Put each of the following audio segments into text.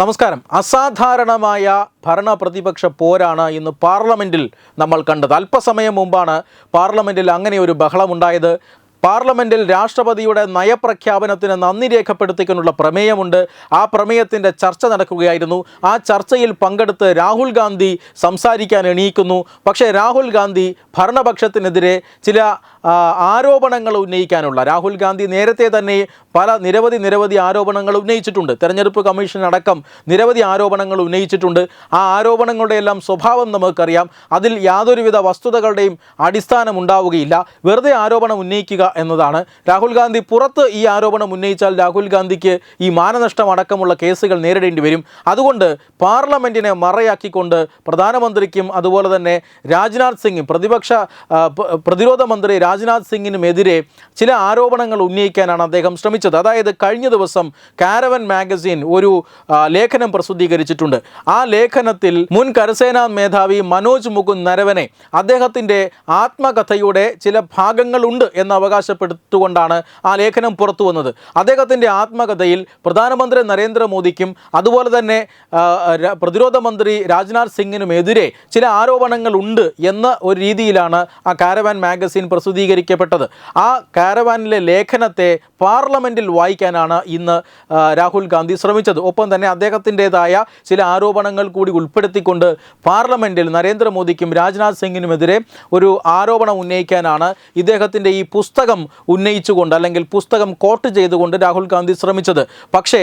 നമസ്കാരം. അസാധാരണമായ ഭരണ പ്രതിപക്ഷ പോരാണ് ഇന്ന് പാർലമെന്റിൽ നമ്മൾ കണ്ടത്. അല്പസമയം മുമ്പാണ് പാർലമെന്റിൽ അങ്ങനെ ഒരു ബഹളമുണ്ടായത്. പാർലമെന്റിൽ രാഷ്ട്രപതിയുടെ നയപ്രഖ്യാപനത്തിന് നന്ദി രേഖപ്പെടുത്തിക്കൊണ്ടുള്ള പ്രമേയമുണ്ട്. ആ പ്രമേയത്തിന്റെ ചർച്ച നടക്കുകയായിരുന്നു. ആ ചർച്ചയിൽ പങ്കെടുത്ത് രാഹുൽ ഗാന്ധി സംസാരിക്കാൻ എണീക്കുന്നു. പക്ഷേ രാഹുൽ ഗാന്ധി ഭരണപക്ഷത്തിനെതിരെ ചില ആരോപണങ്ങൾ ഉന്നയിക്കാനുള്ള രാഹുൽ ഗാന്ധി നേരത്തെ തന്നെ പല നിരവധി നിരവധി ആരോപണങ്ങൾ ഉന്നയിച്ചിട്ടുണ്ട്. തെരഞ്ഞെടുപ്പ് കമ്മീഷൻ അടക്കം നിരവധി ആരോപണങ്ങൾ ഉന്നയിച്ചിട്ടുണ്ട്. ആ ആരോപണങ്ങളുടെ എല്ലാം സ്വഭാവം നമുക്കറിയാം. അതിൽ യാതൊരുവിധ വസ്തുതകളുടെയും അടിസ്ഥാനം ഉണ്ടാവുകയില്ല വെറുതെ ആരോപണം ഉന്നയിക്കുക എന്നതാണ്. രാഹുൽ ഗാന്ധി പുറത്ത് ഈ ആരോപണം ഉന്നയിച്ചാൽ രാഹുൽ ഗാന്ധിക്ക് ഈ മാനനഷ്ടം അടക്കമുള്ള കേസുകൾ നേരിടേണ്ടി വരും. അതുകൊണ്ട് പാർലമെന്റിനെ മറയാക്കിക്കൊണ്ട് പ്രധാനമന്ത്രിക്കും അതുപോലെ തന്നെ രാജ്നാഥ് സിംഗും പ്രതിപക്ഷ പ്രതിരോധ മന്ത്രി രാജ്നാഥ് സിംഗിനുമെതിരെ ചില ആരോപണങ്ങൾ ഉന്നയിക്കാനാണ് അദ്ദേഹം ശ്രമിച്ചത്. അതായത് കഴിഞ്ഞ ദിവസം കാരവൻ മാഗസിൻ ഒരു ലേഖനം പ്രസിദ്ധീകരിച്ചിട്ടുണ്ട്. ആ ലേഖനത്തിൽ മുൻ കരസേനാ മേധാവി മനോജ് മുകുന്ദ് നരവനെ അദ്ദേഹത്തിന്റെ ആത്മകഥയുടെ ചില ഭാഗങ്ങളുണ്ട് എന്ന് അവകാശപ്പെടുത്തുകൊണ്ടാണ് ആ ലേഖനം പുറത്തു വന്നത്. അദ്ദേഹത്തിന്റെ ആത്മകഥയിൽ പ്രധാനമന്ത്രി നരേന്ദ്രമോദിക്കും അതുപോലെ തന്നെ പ്രതിരോധ മന്ത്രി രാജ്നാഥ് സിംഗിനുമെതിരെ ചില ആരോപണങ്ങൾ ഉണ്ട് എന്ന ഒരു രീതിയിലാണ് ആ കാരവാൻ മാഗസിൻ പ്രസിദ്ധീകരിക്കപ്പെട്ടത്. ആ കാരവാനിലെ ലേഖനത്തെ പാർലമെന്റിൽ വായിക്കാനാണ് ഇന്ന് രാഹുൽ ഗാന്ധി ശ്രമിച്ചത്. ഒപ്പം തന്നെ അദ്ദേഹത്തിന്റെതായ ചില ആരോപണങ്ങൾ കൂടി ഉൾപ്പെടുത്തിക്കൊണ്ട് പാർലമെന്റിൽ നരേന്ദ്രമോദിക്കും രാജ്നാഥ് സിംഗിനുമെതിരെ ഒരു ആരോപണം ഉന്നയിക്കാനാണ് ഇദ്ദേഹത്തിന്റെ ഈ പുസ്തകം ഉന്നയിച്ചുകൊണ്ട് അല്ലെങ്കിൽ പുസ്തകം കോട്ട് ചെയ്തുകൊണ്ട് രാഹുൽ ഗാന്ധി ശ്രമിച്ചത്. പക്ഷേ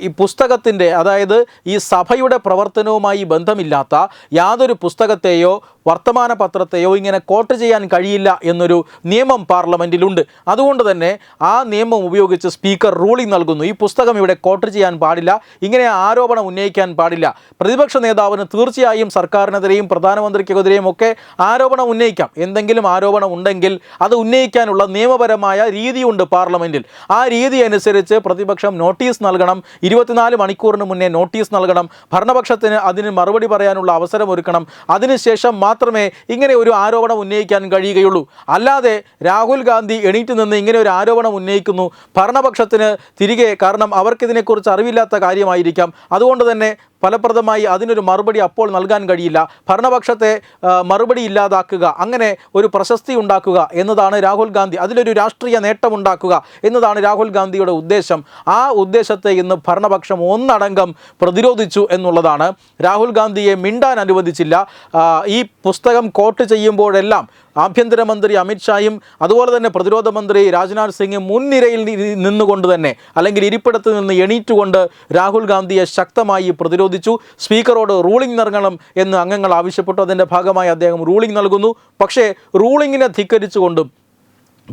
ഈ പുസ്തകത്തിന്റെ അതായത് ഈ സഭയുടെ പ്രവർത്തനവുമായി ബന്ധമില്ലാത്ത യാതൊരു പുസ്തകത്തെയോ വർത്തമാന പത്രത്തെയോ ഇങ്ങനെ കോട്ട് ചെയ്യാൻ കഴിയില്ല എന്നൊരു നിയമം പാർലമെന്റിലുണ്ട്. അതുകൊണ്ട് തന്നെ ആ നിയമം ഉപയോഗിച്ച് സ്പീക്കർ റൂളിംഗ് നൽകുന്നു. ഈ പുസ്തകം ഇവിടെ കോട്ട് ചെയ്യാൻ പാടില്ല. ഇങ്ങനെ ആരോപണം ഉന്നയിക്കാൻ പാടില്ല. പ്രതിപക്ഷ നേതാവിന് തീർച്ചയായും സർക്കാരിനെതിരെയും പ്രധാനമന്ത്രിക്കെതിരെയും ഒക്കെ ആരോപണം ഉന്നയിക്കാം. എന്തെങ്കിലും ആരോപണം ഉണ്ടെങ്കിൽ അത് ഉന്നയിക്കാനുള്ള നിയമപരമായ രീതിയുണ്ട് പാർലമെന്റിൽ. ആ രീതി അനുസരിച്ച് പ്രതിപക്ഷം നോട്ടീസ് നൽകണം. ഇരുപത്തിനാല് മണിക്കൂറിന് മുന്നേ നോട്ടീസ് നൽകണം. ഭരണപക്ഷത്തിന് അതിന് മറുപടി പറയാനുള്ള അവസരം ഒരുക്കണം. അതിനുശേഷം മാത്രമേ ഇങ്ങനെ ഒരു ആരോപണം ഉന്നയിക്കാൻ കഴിയുകയുള്ളൂ. അല്ലാതെ രാഹുൽ ഗാന്ധി എണീറ്റ് നിന്ന് ഇങ്ങനെ ഒരു ആരോപണം ഉന്നയിക്കുന്നു. ഭരണപക്ഷത്തിന് തിരികെ കാരണം അവർക്കിതിനെക്കുറിച്ച് അറിവില്ലാത്ത കാര്യമായിരിക്കാം. അതുകൊണ്ട് തന്നെ ഫലപ്രദമായി അതിനൊരു മറുപടി അപ്പോൾ നൽകാൻ കഴിയില്ല. ഭരണപക്ഷത്തെ മറുപടി ഇല്ലാതാക്കുക അങ്ങനെ ഒരു പ്രശസ്തി ഉണ്ടാക്കുക എന്നതാണ് രാഹുൽ ഗാന്ധി. അതിലൊരു രാഷ്ട്രീയ നേട്ടമുണ്ടാക്കുക എന്നതാണ് രാഹുൽ ഗാന്ധിയുടെ ഉദ്ദേശം. ആ ഉദ്ദേശത്തെ ഇന്ന് ഭരണപക്ഷം ഒന്നടങ്കം പ്രതിരോധിച്ചു എന്നുള്ളതാണ്. രാഹുൽ ഗാന്ധിയെ മിണ്ടാൻ അനുവദിച്ചില്ല. ഈ പുസ്തകം കോട്ട് ചെയ്യുമ്പോഴെല്ലാം ആഭ്യന്തരമന്ത്രി അമിത്ഷായും അതുപോലെ തന്നെ പ്രതിരോധ മന്ത്രി രാജ്നാഥ് സിംഗ് മുൻനിരയിൽ നിന്നുകൊണ്ട് തന്നെ അല്ലെങ്കിൽ ഇരിപ്പിടത്ത് നിന്ന് എണീറ്റുകൊണ്ട് രാഹുൽ ഗാന്ധിയെ ശക്തമായി പ്രതിരോധിച്ചു. സ്പീക്കറോട് റൂളിംഗ് നൽകണം എന്ന് അംഗങ്ങൾ ആവശ്യപ്പെട്ടു. അതിന്റെ ഭാഗമായി അദ്ദേഹം റൂളിംഗ് നൽകുന്നു. പക്ഷേ റൂളിങ്ങിനെ ധിക്കരിച്ചുകൊണ്ടും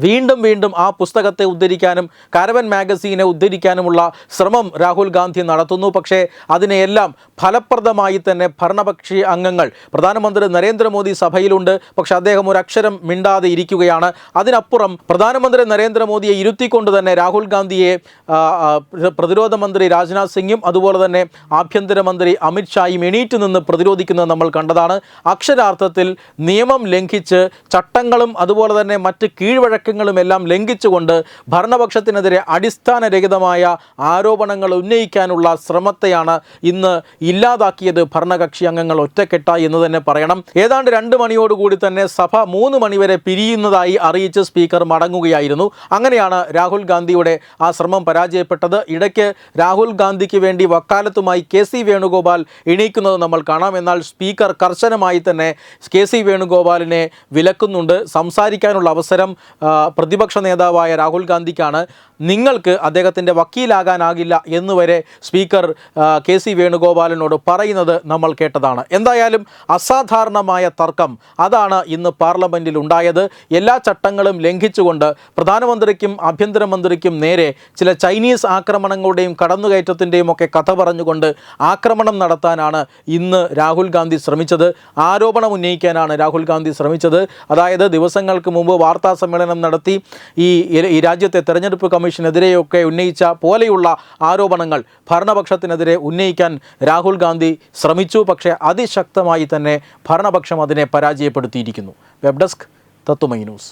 വീണ്ടും വീണ്ടും ആ പുസ്തകത്തെ ഉദ്ധരിക്കാനും കാരവൻ മാഗസീനെ ഉദ്ധരിക്കാനുമുള്ള ശ്രമം രാഹുൽ ഗാന്ധി നടത്തുന്നു. പക്ഷേ അതിനെയെല്ലാം ഫലപ്രദമായി തന്നെ ഭരണപക്ഷി അംഗങ്ങൾ പ്രധാനമന്ത്രി നരേന്ദ്രമോദി സഭയിലുണ്ട്. പക്ഷേ അദ്ദേഹം ഒരു അക്ഷരം മിണ്ടാതെ ഇരിക്കുകയാണ്. അതിനപ്പുറം പ്രധാനമന്ത്രി നരേന്ദ്രമോദിയെ ഇരുത്തിക്കൊണ്ട് തന്നെ രാഹുൽ ഗാന്ധിയെ പ്രതിരോധ മന്ത്രി രാജ്നാഥ് സിംഗും അതുപോലെ തന്നെ ആഭ്യന്തരമന്ത്രി അമിത്ഷായും എണീറ്റ് നിന്ന് പ്രതിരോധിക്കുന്നത് നമ്മൾ കണ്ടതാണ്. അക്ഷരാർത്ഥത്തിൽ നിയമം ലംഘിച്ച് ചട്ടങ്ങളും അതുപോലെ തന്നെ മറ്റ് കീഴ്വഴക്കങ്ങളും എല്ലാം ലംഘിച്ചുകൊണ്ട് ഭരണപക്ഷത്തിനെതിരെ അടിസ്ഥാനരഹിതമായ ആരോപണങ്ങൾ ഉന്നയിക്കാനുള്ള ശ്രമത്തെയാണ് ഇന്ന് ഇല്ലാതാക്കിയത് ഭരണകക്ഷി അംഗങ്ങൾ ഒറ്റക്കെട്ടായി എന്ന് തന്നെ പറയണം. ഏതാണ്ട് രണ്ട് മണിയോടുകൂടി തന്നെ സഭ മൂന്ന് മണിവരെ പിരിയുന്നതായി അറിയിച്ച് സ്പീക്കർ മടങ്ങുകയായിരുന്നു. അങ്ങനെയാണ് രാഹുൽ ഗാന്ധിയുടെ ആ ശ്രമം പരാജയപ്പെട്ടത്. ഇടയ്ക്ക് രാഹുൽ ഗാന്ധിക്ക് വേണ്ടി വക്കാലത്തുമായി കെ സി വേണുഗോപാൽ എണീക്കുന്നത് നമ്മൾ കാണാം. എന്നാൽ സ്പീക്കർ കർശനമായി തന്നെ കെ സി വേണുഗോപാലിനെ വിലക്കുന്നുണ്ട്. സംസാരിക്കാനുള്ള അവസരം പ്രതിപക്ഷ നേതാവായ രാഹുൽ ഗാന്ധിക്കാണ് നിങ്ങൾക്ക് അദ്ദേഹത്തിന്റെ വക്കീലാകാനാകില്ല എന്നുവരെ സ്പീക്കർ കെ സി വേണുഗോപാലിനോട് പറയുന്നത് നമ്മൾ കേട്ടതാണ്. എന്തായാലും അസാധാരണമായ തർക്കം അതാണ് ഇന്ന് പാർലമെന്റിൽ ഉണ്ടായത്. എല്ലാ ചട്ടങ്ങളും ലംഘിച്ചുകൊണ്ട് പ്രധാനമന്ത്രിക്കും ആഭ്യന്തരമന്ത്രിക്കും നേരെ ചില ചൈനീസ് ആക്രമണങ്ങളുടെയും കടന്നുകയറ്റത്തിന്റെയും ഒക്കെ കഥ പറഞ്ഞുകൊണ്ട് ആക്രമണം നടത്താനാണ് ഇന്ന് രാഹുൽ ഗാന്ധി ശ്രമിച്ചത്. ആരോപണം ഉന്നയിക്കാനാണ് രാഹുൽ ഗാന്ധി ശ്രമിച്ചത്. അതായത് ദിവസങ്ങൾക്ക് മുമ്പ് വാർത്താ സമ്മേളനം നടത്തി ഈ ഈ രാജ്യത്തെ തെരഞ്ഞെടുപ്പ് കമ്മീഷനെതിരെയൊക്കെ ഉന്നയിച്ച പോലെയുള്ള ആരോപണങ്ങൾ ഭരണപക്ഷത്തിനെതിരെ ഉന്നയിക്കാൻ രാഹുൽ ഗാന്ധി ശ്രമിച്ചു. പക്ഷേ അതിശക്തമായി തന്നെ ഭരണപക്ഷം അതിനെ പരാജയപ്പെടുത്തിയിരിക്കുന്നു. Web desk Tathwamayi news.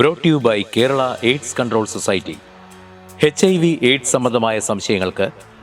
Brought you by Kerala AIDS control society H I V AIDS സംബന്ധമായ സംശയങ്ങൾക്ക്